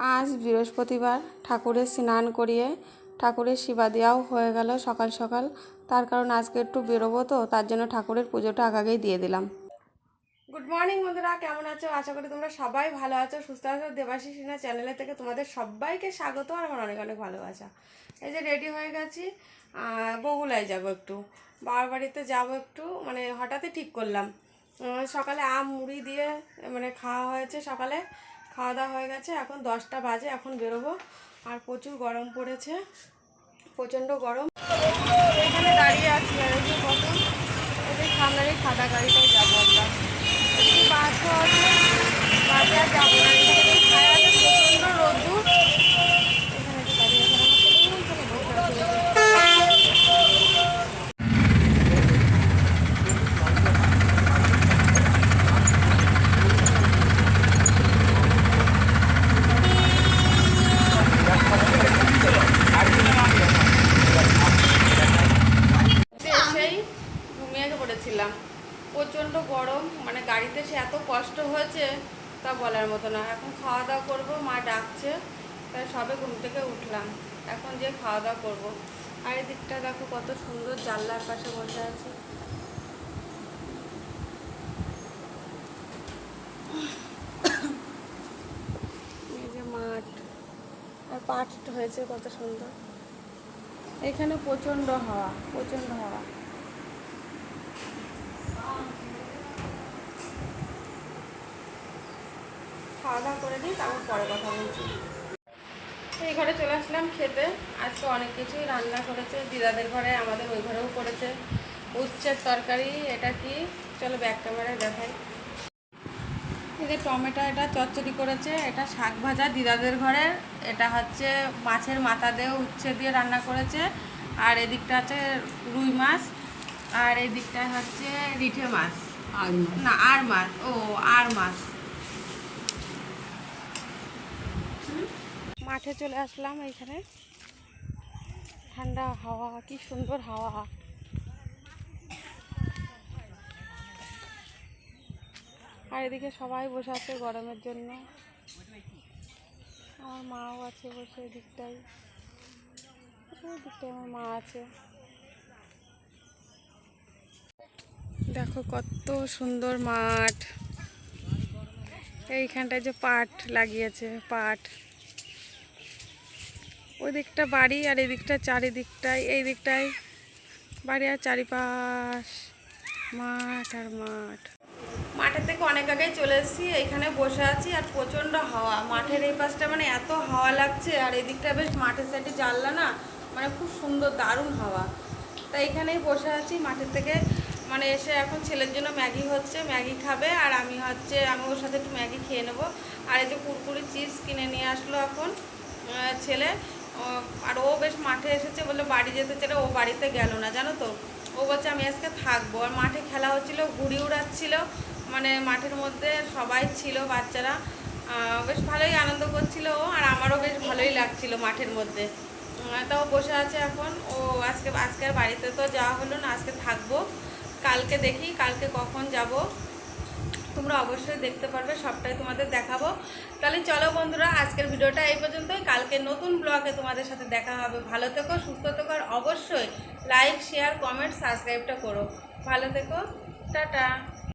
আজ বৃহস্পতিবার ঠাকুরের স্নান করিয়ে ঠাকুরের সেবা দেওয়াও হয়ে গেল সকাল সকাল। তার কারণ আজকে একটু বেরোবো তো, তার জন্য ঠাকুরের পুজোটা আগাগেই দিয়ে দিলাম। গুড মর্নিং বন্ধুরা, কেমন আছো? আশা করি তোমরা সবাই ভালো আছো, সুস্থ আছো। দেবাশিস সিনহা চ্যানেলের থেকে তোমাদের সবাইকে স্বাগত আর আমার অনেক অনেক ভালোবাসা। এই যে রেডি হয়ে গেছি বগুলায় যাব একটু, বাবার বাড়িতে যাব একটু মানে হঠাৎই ঠিক করলাম। সকালে আম মুড়ি দিয়ে মানে খাওয়া হয়েছে সকালে। খাওয়া দাওয়া হয়ে গেছে, এখন দশটা বাজে, এখন বেরোবো। আর প্রচুর গরম পড়েছে, প্রচণ্ড গরম। এখানে দাঁড়িয়ে আছি, আর এই যে ওদের সামনের খাদা গাড়িটাই যাব আমরা। বাস বাসে আর যাব না এখানে যে ছায়া আছে প্রচণ্ড রোদ্দুর এখানে যে দাঁড়িয়ে আছে আমার ছেলে ওইখানে বসে আছে দেখি। এসেই পড়েছিলাম প্রচণ্ড গরম মানে গাড়িতে সে এত কষ্ট হয়েছে তা বলার মতো না। এখন খাওয়া দাওয়া করব, মা ডাকছে, তাই সবে ঘুম থেকে উঠলাম। এখন যে খাওয়া দাওয়া করব। আর এই দিকটা দেখো কত সুন্দর জানলার পাশে বসে আছে। মাঠ, আর পাট হয়েছে কত সুন্দর। এখানে প্রচণ্ড হাওয়া প্রচণ্ড হাওয়া। খাওয়া দাওয়া করে নিই, তারপর পরে কথা বলছি। এই ঘরে চলে আসলাম খেতে। আজকে অনেক কিছুই রান্না করেছে, দিদাদের ঘরে, আমাদের ওই ঘরেও করেছে। উচ্ছের তরকারি, এটা কি? চলো ব্যাক ক্যামেরায় দেখাই। এই যে টমেটো, এটা চচ্চড়ি করেছে, এটা শাক ভাজা দিদাদের ঘরের এটা হচ্ছে মাছের মাথা দিয়ে উচ্ছে দিয়ে রান্না করেছে। আর এদিকটা আছে রুই মাছ আর এই দিকটা হচ্ছে রিঠে মাছ। আর না আর মাছ। ও আর মাছ। মাঠে চলে আসলাম এইখানে। ঠান্ডা হাওয়া কি সুন্দর হাওয়া। আর এদিকে সবাই বসে আছে গরমের জন্য। আমার মাও আছে বসে এদিকটাই ওই দিকটায় আমার মা আছে। দেখো কত সুন্দর মাঠ। এইখানটায় যে পাট লাগিয়েছে, পাট। ওই দিকটা বাড়ি আর এই দিকটা চারিদিকটায় এই দিকটায় বাড়ি আর চারিপাশ মাঠ আর মাঠ। মাঠের থেকে অনেক আগেই চলে এসেছি, এইখানে বসে আছি আর প্রচণ্ড হাওয়া। মাঠের এই পাশটা মানে এত হাওয়া লাগছে আর এই দিকটা বেশ মাঠের সাইডে জানলা না মানে খুব সুন্দর দারুণ হাওয়া। তাই এখানেই বসে আছি মাঠের থেকে। মানে এসে এখন ছেলের জন্য ম্যাগি হচ্ছে, ম্যাগি খাবে আর আমি হচ্ছে, আমি ওর সাথে একটু ম্যাগি খেয়ে নেব। আর এই যে কুরকুরি চিপস কিনে নিয়ে আসলো এখন ছেলে। আর ও বেশ মাঠে এসেছে বলে বাড়ি যেতে চাইলে ও বাড়িতে গেল না, জানো তো? ও বলছে, আমি আজকে থাকব। আর মাঠে খেলা হচ্ছিল, ঘুড়ি উড়াচ্ছিল মানে মাঠের মধ্যে সবাই ছিল বাচ্চারা। বেশ ভালোই আনন্দ করছিল ও, আর আমারও বেশ ভালোই লাগছিল মাঠের মধ্যে। তাও বসে আছে এখন। ও আজকে আজকে বাড়িতে তো যাওয়া হলো না, আজকে থাকব। কালকে দেখি, কালকে কখন যাব। তোমরা অবশ্যই দেখতে পারবে, সবটাই তোমাদের দেখাবো। তাহলে চলো বন্ধুরা, আজকের ভিডিওটা এই পর্যন্তই। কালকে নতুন ব্লগে তোমাদের সাথে দেখা হবে। ভালো থেকো, সুস্থ থেকো, আর অবশ্যই লাইক শেয়ার কমেন্ট সাবস্ক্রাইবটা করো। ভালো থেকো, টাটা।